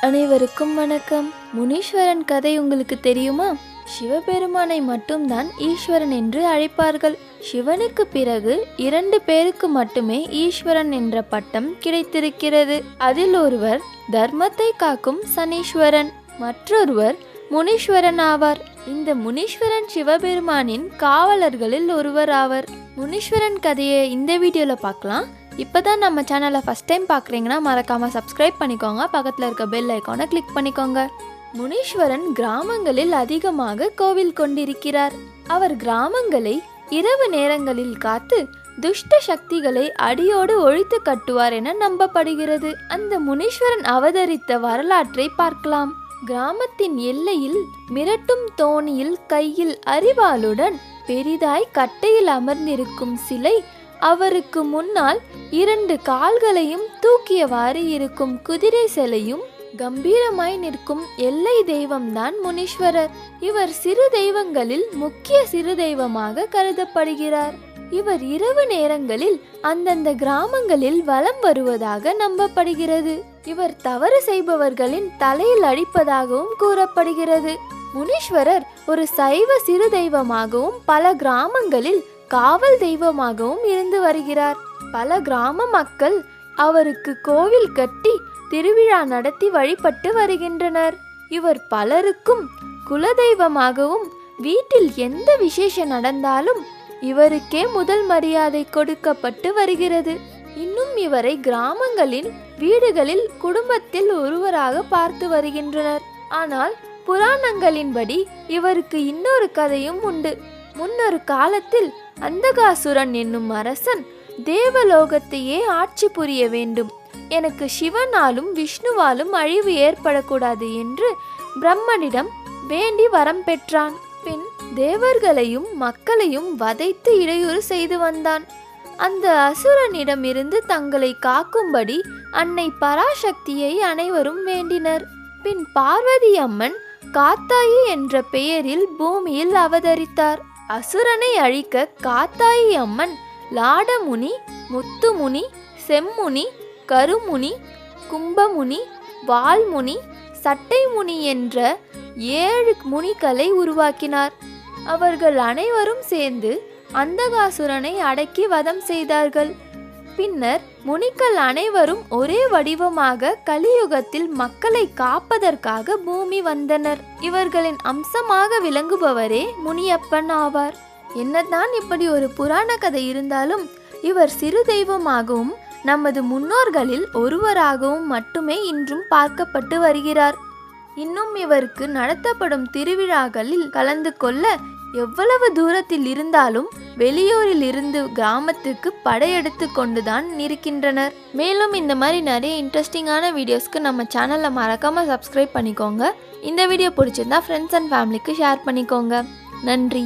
அனைவருக்கும் வணக்கம். முனீஸ்வரன் கதை உங்களுக்கு தெரியுமா? சிவபெருமானை மட்டும்தான் ஈஸ்வரன் என்று அழைப்பார்கள். சிவனுக்கு பிறகு இரண்டு பேருக்கு மட்டுமே ஈஸ்வரன் என்ற பட்டம் கிடைத்திருக்கிறது. அதில் ஒருவர் தர்மத்தை காக்கும் சனீஸ்வரன் மற்றொருவர் முனீஸ்வரன் ஆவார். இந்த முனீஸ்வரன் சிவபெருமானின் காவலர்களில் ஒருவர் ஆவர். முனீஸ்வரன் கதையை இந்த வீடியோவில் பார்க்கலாம். இப்போ தான் நம்ம சேனலை ஃபஸ்ட் டைம் பார்க்குறீங்கன்னா மறக்காமல் சப்ஸ்கிரைப் பண்ணிக்கோங்க. பக்கத்தில் இருக்க பெல் ஐக்கானை கிளிக் பண்ணிக்கோங்க. முனீஸ்வரன் கிராமங்களில் அதிகமாக கோவில் கொண்டிருக்கிறார். அவர் கிராமங்களை இரவு நேரங்களில் காத்து துஷ்ட சக்திகளை அடியோடு ஒழித்து கட்டுவார் என நம்பப்படுகிறது. அந்த முனீஸ்வரன் அவதரித்த வரலாற்றை பார்க்கலாம். கிராமத்தின் எல்லையில் மிரட்டும் தோணியில் கையில் அறிவாளுடன் பெரிதாய் கட்டையில் அமர்ந்திருக்கும் சிலை அவருக்கு முன்னால் இரண்டு கால்களையும் தூக்கியவாறு இருக்கும் குதிரை சிலையும் கம்பீரமாய் நிற்கும் எல்லை தெய்வம்தான் முனீஸ்வரர். இவர் சிறு தெய்வங்களில் முக்கிய சிறு தெய்வமாக கருதப்படுகிறார். இவர் இரவு நேரங்களில் அந்தந்த கிராமங்களில் வலம் வருவதாக நம்பப்படுகிறது. இவர் தவறு செய்பவர்களின் தலையில் அடிப்பதாகவும் கூறப்படுகிறது. முனீஸ்வரர் ஒரு சைவ சிறு தெய்வமாகவும் பல கிராமங்களில் காவல் தெய்வமாகவும் இருந்து வருகிறார். பல கிராம மக்கள் அவருக்கு கோவில் கட்டி திருவிழா நடத்தி வழிபட்டு வருகின்றனர். இவர் பலருக்கும் குலதெய்வமாகவும் வீட்டில் எந்த விசேஷம் நடந்தாலும் இவருக்கே முதல் மரியாதை கொடுக்கப்பட்டு வருகிறது. இன்னும் இவரை கிராமங்களின் வீடுகளில் குடும்பத்தில் ஒருவராக பார்த்து வருகின்றனர். ஆனால் புராணங்களின்படி இவருக்கு இன்னொரு கதையும் உண்டு. முன்னொரு காலத்தில் அந்தகாசுரன் என்னும் அரசன் தேவலோகத்தையே ஆட்சி புரிய வேண்டும். எனக்கு சிவனாலும் விஷ்ணுவாலும் அழிவு ஏற்படக்கூடாது என்று பிரம்மனிடம் வேண்டி வரம் பெற்றான். பின் தேவர்களையும் மக்களையும் வதைத்து இடையூறு செய்து வந்தான். அந்த அசுரனிடமிருந்து தங்களை காக்கும்படி அன்னை பராசக்தியை அனைவரும் வேண்டினர். பின் பார்வதி அம்மன் காத்தாயி என்ற பெயரில் பூமியில் அவதரித்தார். அசுரனை அழிக்க காத்தாயி அம்மன் லாடமுனி முத்துமுனி செம்முனி கருமுனி கும்பமுனி வால்முனி சட்டைமுனி என்ற ஏழு முனிகளை உருவாக்கினார். அவர்கள் அனைவரும் சேர்ந்து அந்தகாசுரனை அடக்கி வதம் செய்தார்கள். பின்னர் முனிக்கள் அனைவரும் ஒரே வடிவமாக கலியுகத்தில் மக்களை காப்பதற்காக பூமி வந்தனர். இவர்களின் அம்சமாக விளங்குபவரே முனியப்பன் ஆவார். என்னதான் இப்படி ஒரு புராண கதை இருந்தாலும் இவர் சிறு தெய்வமாகவும் நமது முன்னோர்களில் ஒருவராகவும் மட்டுமே இன்றும் பார்க்கப்பட்டு வருகிறார். இன்னும் இவருக்கு நடத்தப்படும் திருவிழாக்களில் கலந்து கொள்ள எவ்வளவு தூரத்தில் இருந்தாலும் வெளியூரில் இருந்து கிராமத்துக்கு படையெடுத்து கொண்டுதான் இருக்கின்றனர் மேலும் இந்த மாதிரி நிறைய இன்ட்ரெஸ்டிங்கான வீடியோஸ்க்கு நம்ம சேனலை மறக்காமல் சப்ஸ்கிரைப் பண்ணிக்கோங்க. இந்த வீடியோ பிடிச்சிருந்தா ஃப்ரெண்ட்ஸ் அண்ட் ஃபேமிலிக்கு ஷேர் பண்ணிக்கோங்க. நன்றி.